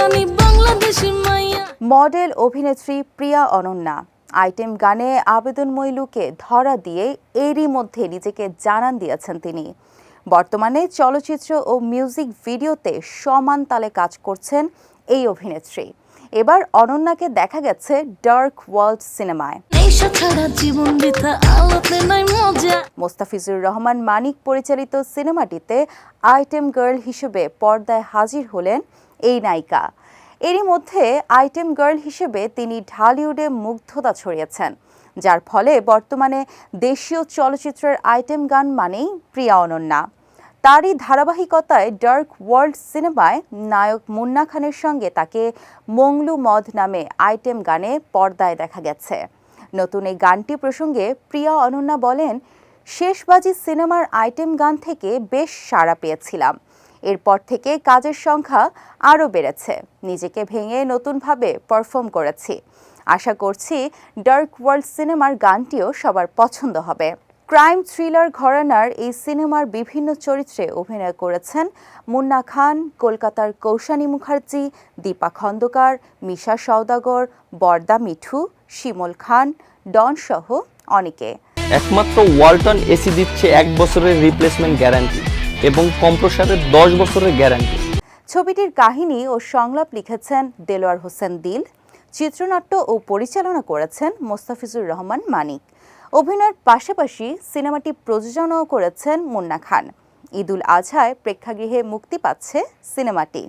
রানী বাংলাদেশি মাইয়া। মডেল অভিনেত্রী প্রিয়া অনন্যা। আইটেম গানে আবেদনময়ী লুকে ধরা দিয়ে এরই মধ্যে নিজেকে জানান দিয়েছেন তিনি। বর্তমানে চলচ্চিত্র ও মিউজিক ভিডিওতে সমান তালে কাজ করছেন এই অভিনেত্রী। এবার অনন্যাকে দেখা গেছে ডার্ক ওয়ার্ল্ড সিনেমায়। মোস্তাফিজুর রহমান মানিক পরিচালিত সিনেমাটিতে আইটেম গার্ল হিসেবে পর্দায় হাজির হলেন এই নায়িকা। এরই মধ্যে আইটেম গার্ল হিসেবে তিনি ঢালিউডে মুগ্ধতা ছড়িয়েছেন, যার ফলে বর্তমানে দেশীয় চলচ্চিত্রের আইটেম গান মানেই প্রিয়া অনন্যা। তারই ধারাবাহিকতায় ডার্ক ওয়ার্ল্ড সিনেমায় নায়ক মুন্না খানের সঙ্গে তাকে মংলু মদ নামে আইটেম গানে পর্দায় দেখা গেছে। নতুন এই গানটি প্রসঙ্গে প্রিয়া অনন্যা বলেন, শেষবাজি সিনেমার আইটেম গান থেকে বেশ সাড়া পেয়েছিলাম। এরপর থেকে কাজের সংখ্যা আরও বেড়েছে। নিজেকে ভেঙে নতুনভাবে পারফর্ম করেছি। আশা করছি ডার্ক ওয়ার্ল্ড সিনেমার গানটিও সবার পছন্দ হবে। ক্রাইম থ্রিলার ঘরানার এই সিনেমার বিভিন্ন চরিত্রে অভিনয় করেছেন মুন্না খান, কলকাতার কৌশানী মুখার্জি, দীপা খন্দকার, মিশা সওদাগর, বর্দা মিঠু, শিমল খান, ডন সহ অনেকে। একমাত্র ওয়ালটন এসি দিচ্ছে এক বছরের রিপ্লেসমেন্ট গ্যারান্টি এবং কম্প্রসারের দশ বছরের গ্যারান্টি। ছবিটির কাহিনী ও সংলাপ লিখেছেন দেলোয়ার হোসেন দিল, চিত্রনাট্য ও পরিচালনা করেছেন মোস্তাফিজুর রহমান মানিক। অভিনয়ের পাশাপাশি সিনেমাটি প্রযোজনাও করেছেন মুন্না খান। ঈদুল আজহায় প্রেক্ষাগৃহে মুক্তি পাচ্ছে সিনেমাটি।